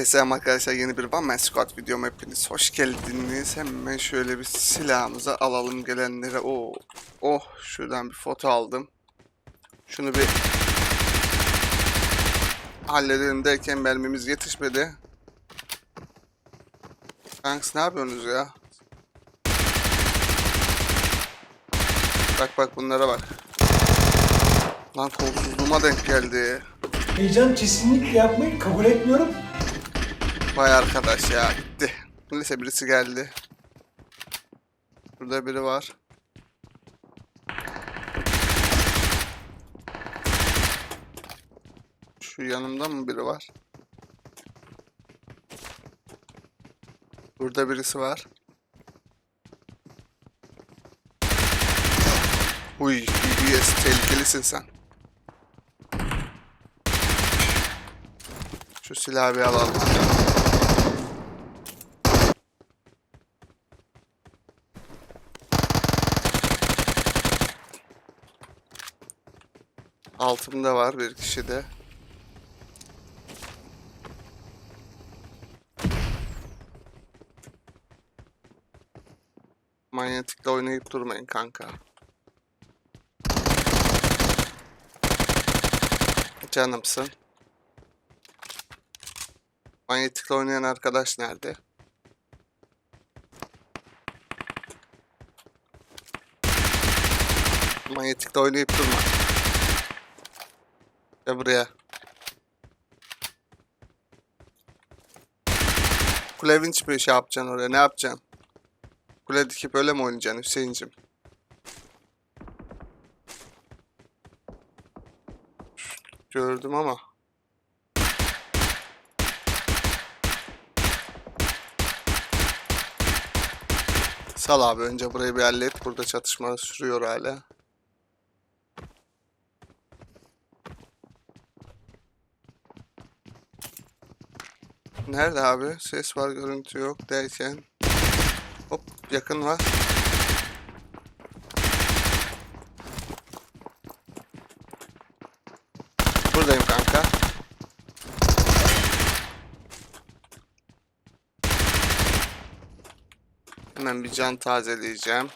Herkese selam arkadaşlar yeni bir One Man Squad videoma hepiniz hoş geldiniz. Hemen şöyle bir silahımızı alalım gelenlere. Oo, oh şuradan bir foto aldım. Şunu bir halledelim derken mermimiz yetişmedi. Kanks ne yapıyorsunuz ya? Bak bak bunlara bak. Lan kolsuzluğuma denk geldi. Heyecan kesinlikle yapmayı kabul etmiyorum. Vay arkadaş ya gitti. Neyse birisi geldi. Burada biri var. Şu yanımda mı biri var? Burada birisi var. Uy, BBS tehlikelisin sen. Şu silahı bir alalım. Altımda var bir kişi de. Manyetikle oynayıp durmayın kanka. Canımsın. Manyetikle oynayan arkadaş nerede? Manyetikle oynayıp durma. Gel buraya. Kule vinç bir şey yapacaksın oraya. Ne yapacaksın? Kule dikip öyle mi oynayacaksın Hüseyin'cim? Gördüm ama. Sal abi önce burayı bir hallet. Burada çatışma sürüyor hala. Nerede abi? Ses var, görüntü yok derken. Hop, yakın var. Buradayım kanka. Hemen bir can tazeleyeceğim.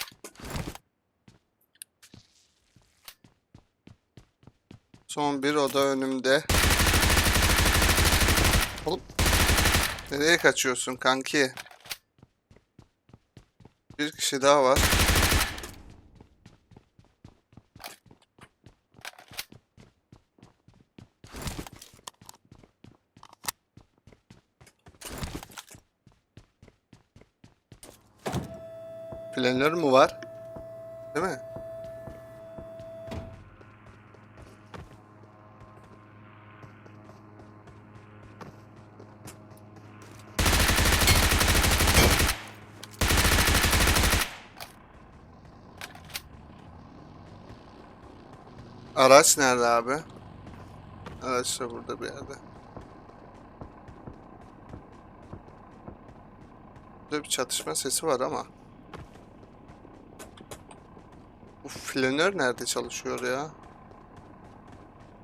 Son bir oda önümde. Oğlum Nereye kaçıyorsun kanki? Bir kişi daha var. Planör mü var? Değil mi? Araç nerede abi? Araç da burada bir yerde. Burada bir çatışma sesi var ama. Bu flanör nerede çalışıyor ya?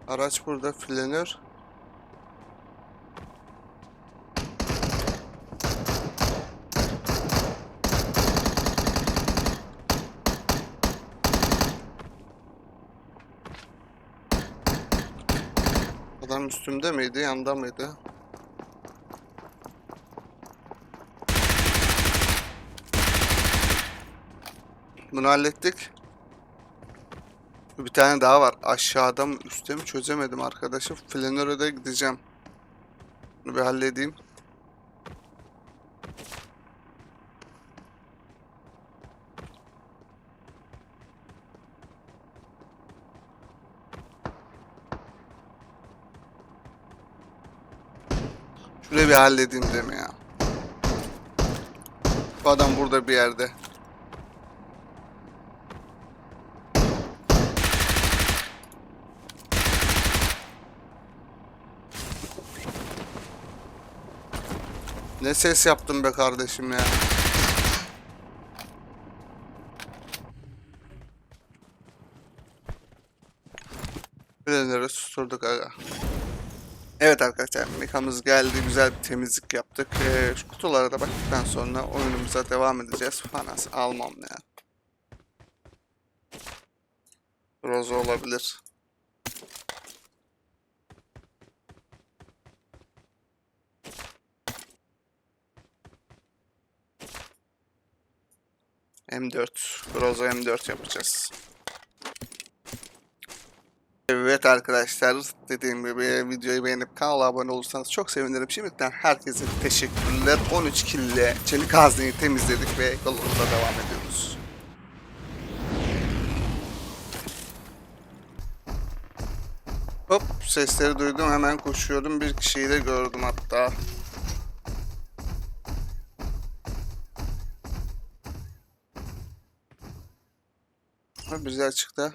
Araç burada flanör. Üstümde miydi, yanda mıydı? Bunu hallettik. Bir tane daha var. Aşağıda mı, üstte mi çözemedim arkadaşım. Flanöre de gideceğim. Bunu bir halledeyim. Bir halledeyim deme ya. Bu adam burada bir yerde. Ne ses yaptın be kardeşim ya. Bilenleri susturduk aga. Evet arkadaşlar mekamız geldi. Güzel bir temizlik yaptık. Ee, şu kutulara da baktıktan sonra oyunumuza devam edeceğiz. Fanas almam ya. Rozo olabilir. M4. Grozo M4 yapacağız. Evet arkadaşlar dediğim gibi videoyu beğenip kanala abone olursanız çok sevinirim. Şimdiden herkese teşekkürler. 13 kille çelik hazneyi temizledik ve yolumuza devam ediyoruz. Hop sesleri duydum hemen koşuyordum. Bir kişiyi de gördüm hatta. Ha, güzel çıktı.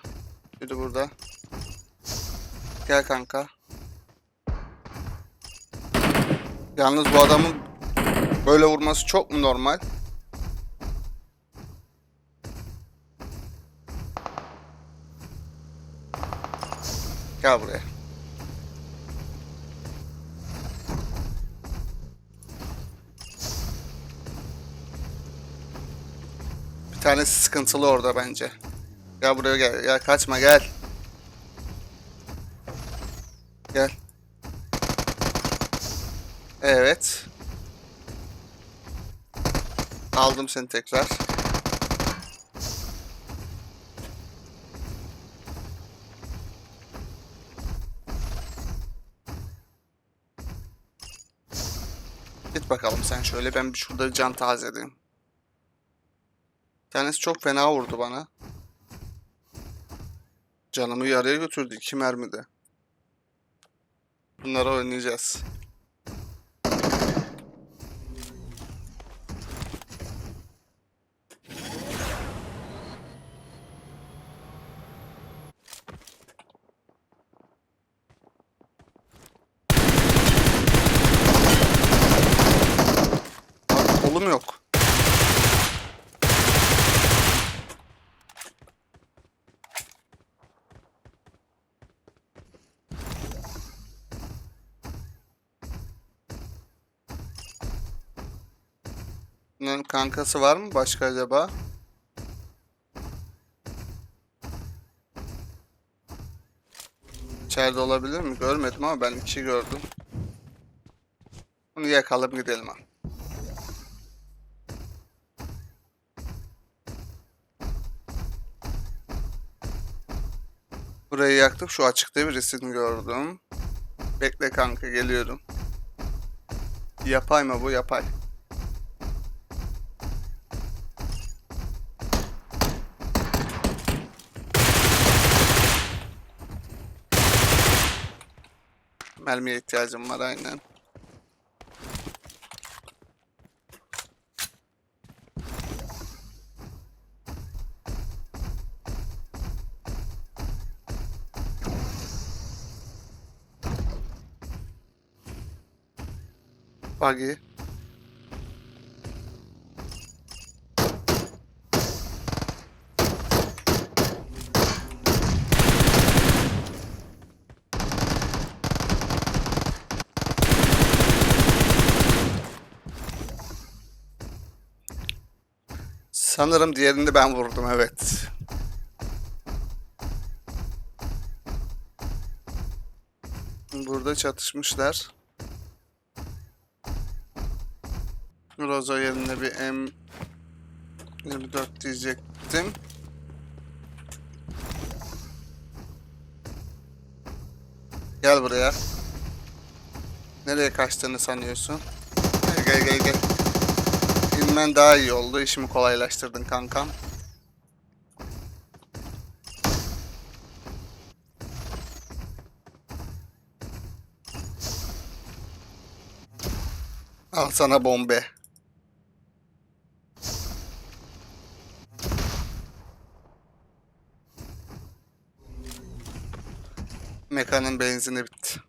Biri burada. Gel kanka. Yalnız bu adamın böyle vurması çok mu normal? Gel buraya. Bir tanesi sıkıntılı orada bence. Gel buraya gel. Gel kaçma gel. Gel. Evet. Aldım seni tekrar. Git bakalım sen şöyle ben bir şurada can tazeleyeyim. Bir tanesi çok fena vurdu bana. Canımı yarıya götürdü iki mermide. Bunları oynayacağız. Abi kolum yok. Bunların kankası var mı başka acaba? İçeride olabilir mi? Görmedim ama ben iki gördüm. Bunu yakalım gidelim ha. Burayı yaktık. Şu açıkta birisini gördüm. Bekle kanka geliyorum. Yapay mı bu? Yapay. Mermiye ihtiyacım var aynen. Buggy. Sanırım diğerini ben vurdum evet. Burada çatışmışlar. Rozo yerine bir M24 diyecektim. Gel buraya. Nereye kaçtığını sanıyorsun? Gel gel gel gel. İnmen daha iyi oldu. İşimi kolaylaştırdın kankam. Al sana bombe. Mekanın benzini bitti.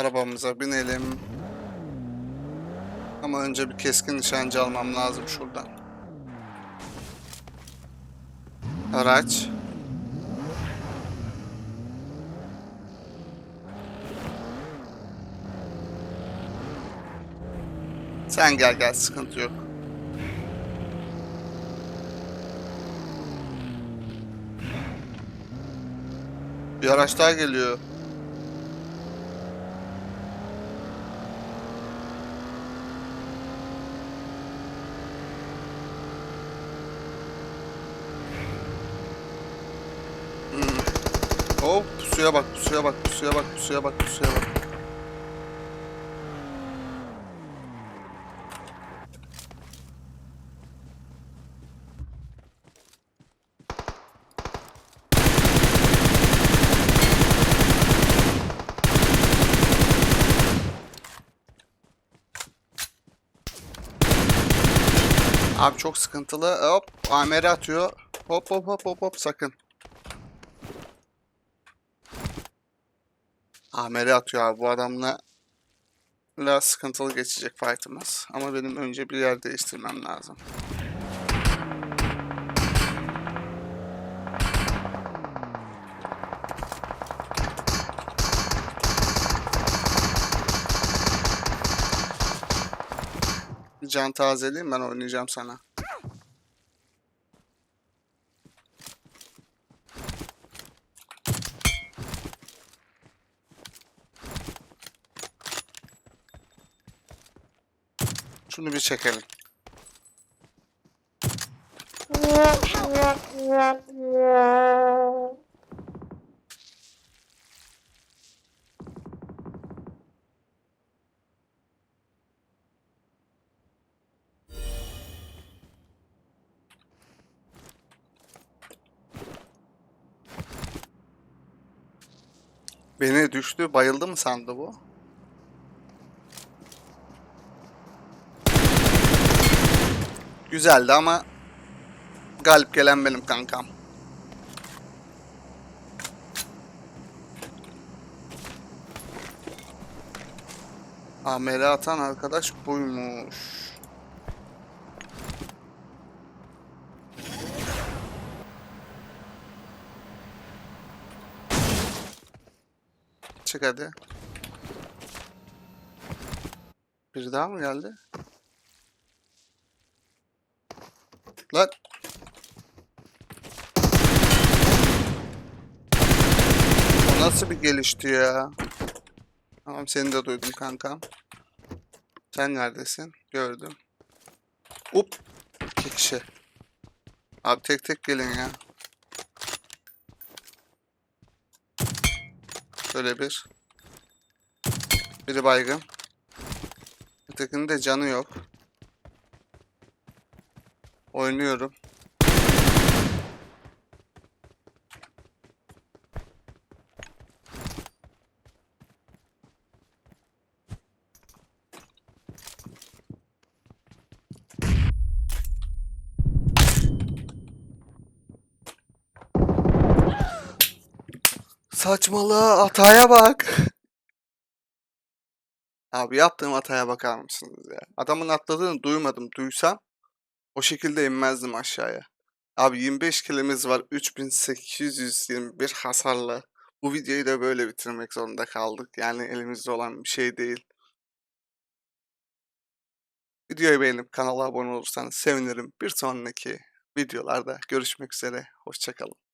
Arabamıza binelim. Ama önce bir keskin nişancı almam lazım şuradan. Araç. Sen gel gel sıkıntı yok. Bir araç daha geliyor. Hop pusuya bak pusuya bak pusuya bak pusuya bak pusuya bak. Abi çok sıkıntılı. Hop AMR atıyor. Hop hop hop hop hop sakın. AMR atıyor abi bu adamla. Biraz sıkıntılı geçecek fight'ımız. Ama benim önce bir yer değiştirmem lazım. Can tazeleyeyim ben oynayacağım sana. Şunu bir çekelim. Beni düştü, bayıldı mı sandı bu? Güzeldi ama galip gelen benim kankam. Amele atan arkadaş buymuş. Çık hadi. Bir daha mı geldi? Lan. O nasıl bir gelişti ya? Tamam seni de duydum kankam. Sen neredesin? Gördüm. Up. İki kişi. Abi tek tek gelin ya. Böyle bir. Biri baygın. Ötekinin de canı yok. Oynuyorum. Saçmalığa hataya bak. Abi yaptığım hataya bakar mısınız ya? Adamın atladığını duymadım. Duysam o şekilde inmezdim aşağıya. Abi 25 kilimiz var. 3821 hasarla. Bu videoyu da böyle bitirmek zorunda kaldık. Yani elimizde olan bir şey değil. Videoyu beğenip kanala abone olursanız sevinirim. Bir sonraki videolarda görüşmek üzere. Hoşçakalın.